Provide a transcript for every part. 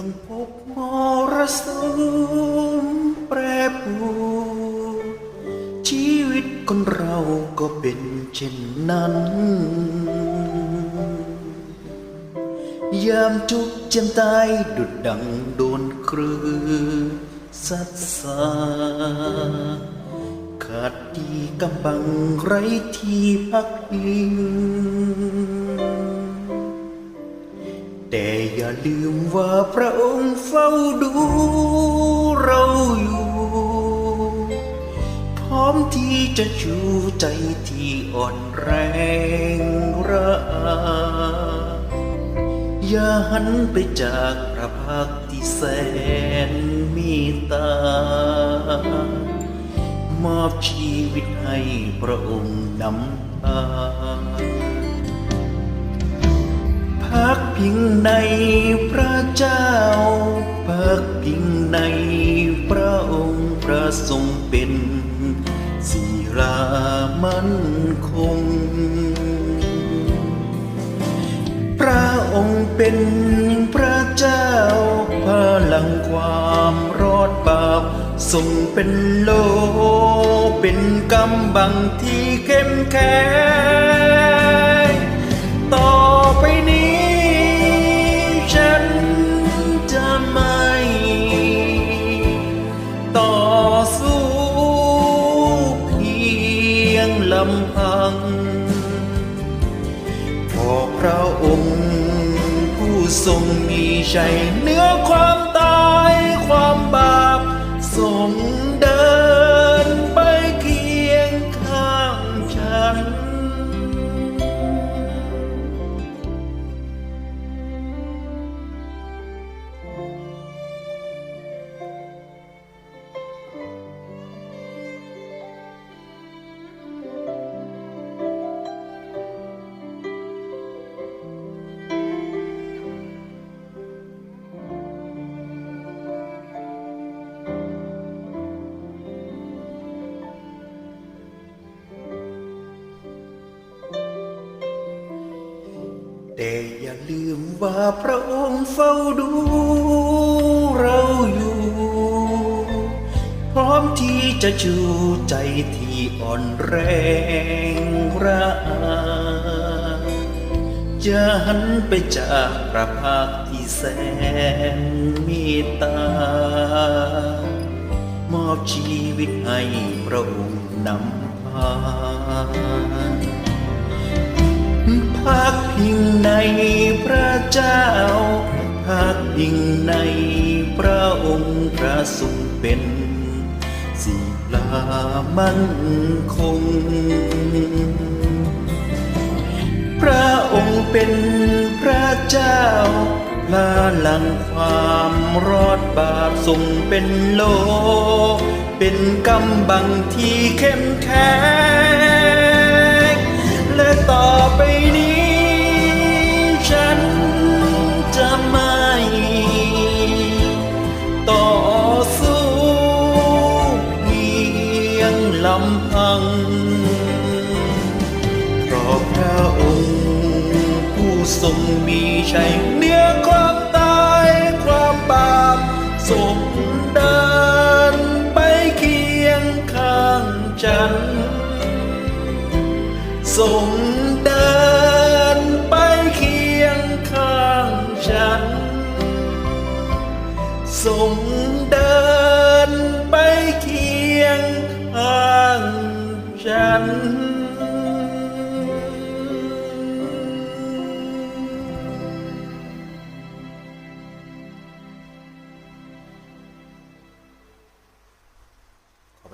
ต้องพบมรสุมแปรปรวนชีวิตคนเราก็เป็นเช่นนั้น ยามทุกข์จำตายดุดดังโดนครืนสัดสาขาดดีกำบังไรที่พักพิง แต่อย่าลืมว่าพระองค์เฝ้าดูเราอยู่ พร้อมที่จะชูใจที่อ่อนแรงระอาอย่าหันไปจากพระพักตร์ที่แสนมีตามอบชีวิตให้พระองค์นำพา พักพิงในพระเจ้า พักพิงในพระองค์พระทรงเป็นศิลามั่นคง พระองค์เป็นพระเจ้า พลังความรอดบาปทรงเป็นโล เป็นกำบังที่เข้มแข็งต่อไป องค์ ผู้ทรงมีใจเหนือความตายความบาปทรงเดิ แต่อย่าลืมว่าพระองค์เฝ้าดูเราอยู่ พร้อมที่จะชูใจที่อ่อนแรงระอาจะหันไปจากพระพักตร์ที่แสนเมตตามอบชีวิตให้พระองค์นำพา พักพิงในพระเจ้า พักพิงในพระองค์พระทรงเป็นศิลามั่นคง พระองค์เป็นพระเจ้าพระลังความรอดบาปทรงเป็นโล เป็นกำบังที่เข้มแข็ง มีชัยเหนือความตายความบาปทรงเดินไปเคียงข้างฉันทรงเดินไปเคียงข้างฉันทรงเดินไปเคียงข้างฉัน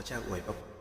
ขอพระ